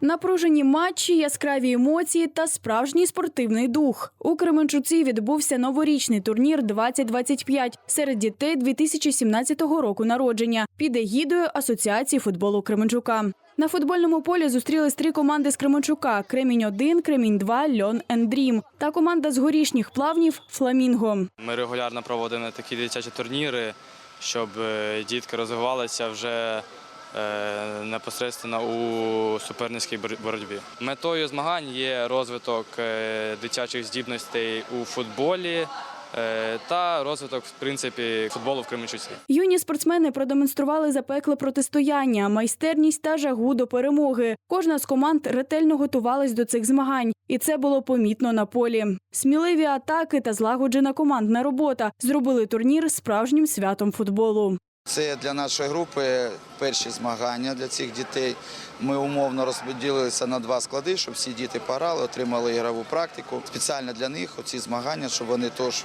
Напружені матчі, яскраві емоції та справжній спортивний дух. У Кременчуці відбувся новорічний турнір 2025 серед дітей 2017 року народження під егідою Асоціації футболу Кременчука. На футбольному полі зустрілись три команди з Кременчука: Кремінь 1 Кремінь 2 Льон Ендрім та команда з горішніх плавнів Фламінго. Ми регулярно проводимо такі дитячі турніри, щоб е, дітки розвивалися вже непосередньо у суперницькій бор- боротьбі. Метою змагань є розвиток е, дитячих здібностей у футболі е, та розвиток в принципі футболу в Кременчуці. Юні спортсмени продемонстрували запекле протистояння, майстерність та жагу до перемоги. Кожна з команд ретельно готувалась до цих змагань, і це було помітно на полі. Сміливі атаки та злагоджена командна робота зробили турнір справжнім святом футболу. Це для нашої групи перші змагання для цих дітей. Ми умовно розподілилися на два склади, щоб всі діти пограли, отримали ігрову практику. Спеціально для них оці змагання, щоб вони теж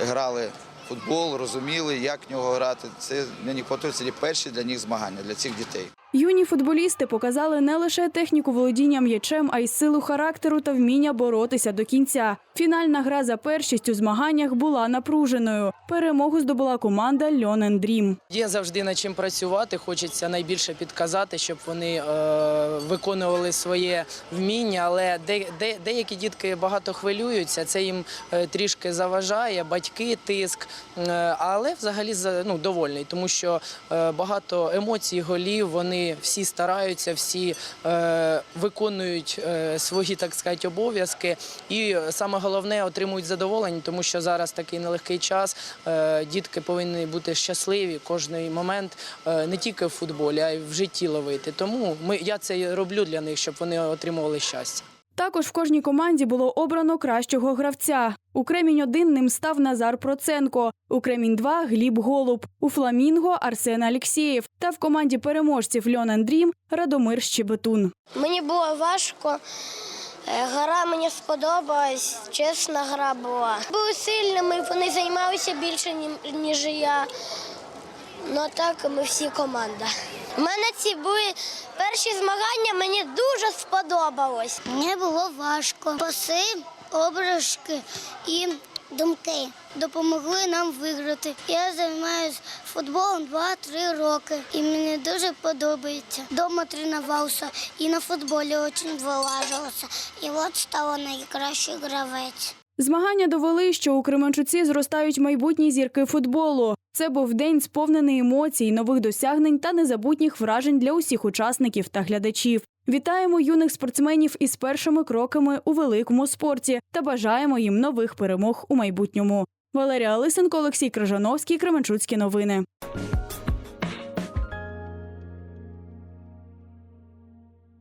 грали в футбол, розуміли, як в нього грати. Це мені це перші для них змагання для цих дітей. Юні футболісти показали не лише техніку володіння м'ячем, а й силу характеру та вміння боротися до кінця. Фінальна гра за першість у змаганнях була напруженою. Перемогу здобула команда Льон Ендрім. Є завжди над чим працювати. Хочеться найбільше підказати, щоб вони е, виконували своє вміння. Але де, де, деякі дітки багато хвилюються, це їм е, трішки заважає, батьки, тиск. Е, але взагалі за- ну, довольний, тому що е, багато емоцій, голів. Вони всі стараються, всі е, виконують е, свої, так сказати, обов'язки. І саме головне отримують задоволення, тому що зараз такий нелегкий час. Е, Дітки повинні бути щасливі кожний момент е, не тільки в футболі, а й в житті ловити. Тому ми я це роблю для них, щоб вони отримували щастя. Також в кожній команді було обрано кращого гравця. У Кремінь 1 ним став Назар Проценко, у Кремінь 2 Гліб Голуб, у Фламінго Арсен Алєксєєв та в команді переможців Льон Ендрім Радомир Щебетун. Мені було важко. Е, Гра мені сподобалась, чесна гра була. Були сильними, вони займалися більше, ні- ніж я. Ну так ми всі команда. Мене ці були перші змагання, мені дуже сподобалось. Мені було важко. Паси, ображки і думки допомогли нам виграти. Я займаюся футболом 2-3 роки і мені дуже подобається. Дома тренувався і на футболі дуже вилажувався. І от стала найкращий гравець. Змагання довели, що у Кременчуці зростають майбутні зірки футболу. Це був день сповнений емоцій, нових досягнень та незабутніх вражень для усіх учасників та глядачів. Вітаємо юних спортсменів із першими кроками у великому спорті та бажаємо їм нових перемог у майбутньому. Валерія Лисенко, Олексій Крижановський, Кременчуцькі новини.